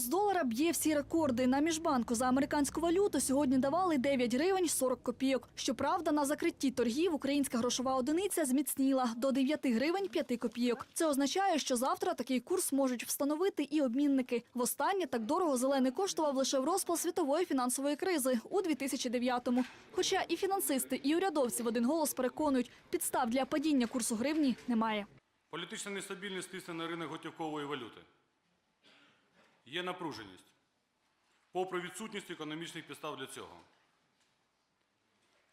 Курс долара б'є всі рекорди. На міжбанку за американську валюту сьогодні давали 9 гривень 40 копійок. Щоправда, на закритті торгів українська грошова одиниця зміцніла до 9 гривень 5 копійок. Це означає, що завтра такий курс можуть встановити і обмінники. Востаннє так дорого зелений коштував лише в розпал світової фінансової кризи у 2009-му. Хоча і фінансисти, і урядовці в один голос переконують, підстав для падіння курсу гривні немає. Політична нестабільність тисне на ринок готівкової валюти. Є напруженість, попри відсутність економічних підстав для цього.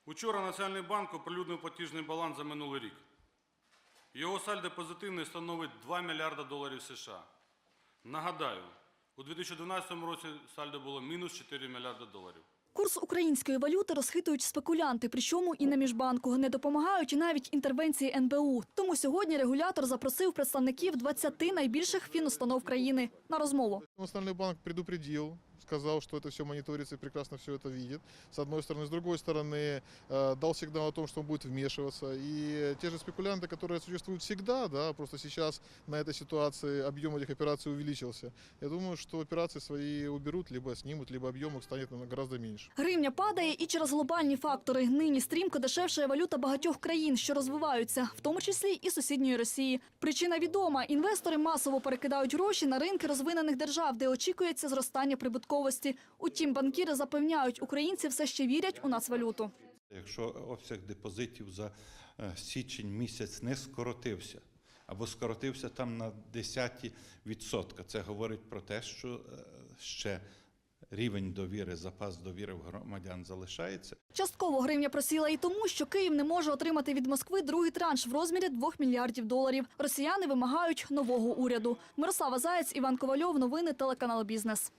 Учора Національний банк оприлюднив платіжний баланс за минулий рік. Його сальдо позитивний становить 2 мільярда доларів США. Нагадаю, у 2012 році сальдо було мінус 4 мільярда доларів. Курс української валюти розхитують спекулянти, причому і на міжбанку. Не допомагають навіть інтервенції НБУ. Тому сьогодні регулятор запросив представників 20 найбільших фінустанов країни на розмову. Національний банк предупредил, сказал, что это все мониторится и прекрасно все это видит. С одной стороны. С другой стороны, э, дал сигнал о том, что он будет вмешиваться. И те же спекулянты, которые существуют всегда, да, просто сейчас на этой ситуации объем этих операций увеличился. Я думаю, что операции свои уберут, либо снимут, либо объем их станет наверно, гораздо меньше. Гривня падає і через глобальні фактори. Нині стрімко дешевшає валюта багатьох країн, що розвиваються, в тому числі і сусідньої Росії. Причина відома: інвестори масово перекидають гроші на ринки розвинених держав, де очікується зростання прибутковості. Утім, банкіри запевняють, українці все ще вірять у нацвалюту. Якщо обсяг депозитів за е, січень місяць не скоротився, або скоротився там на десяті відсотка, це говорить про те, що е, ще рівень довіри, запас довіри в громадян залишається. Частково гривня просіла і тому, що Київ не може отримати від Москви другий транш в розмірі 2 мільярдів доларів. Росіяни вимагають нового уряду. Мирослава Заєць, Іван Ковальов. Новини телеканал Бізнес.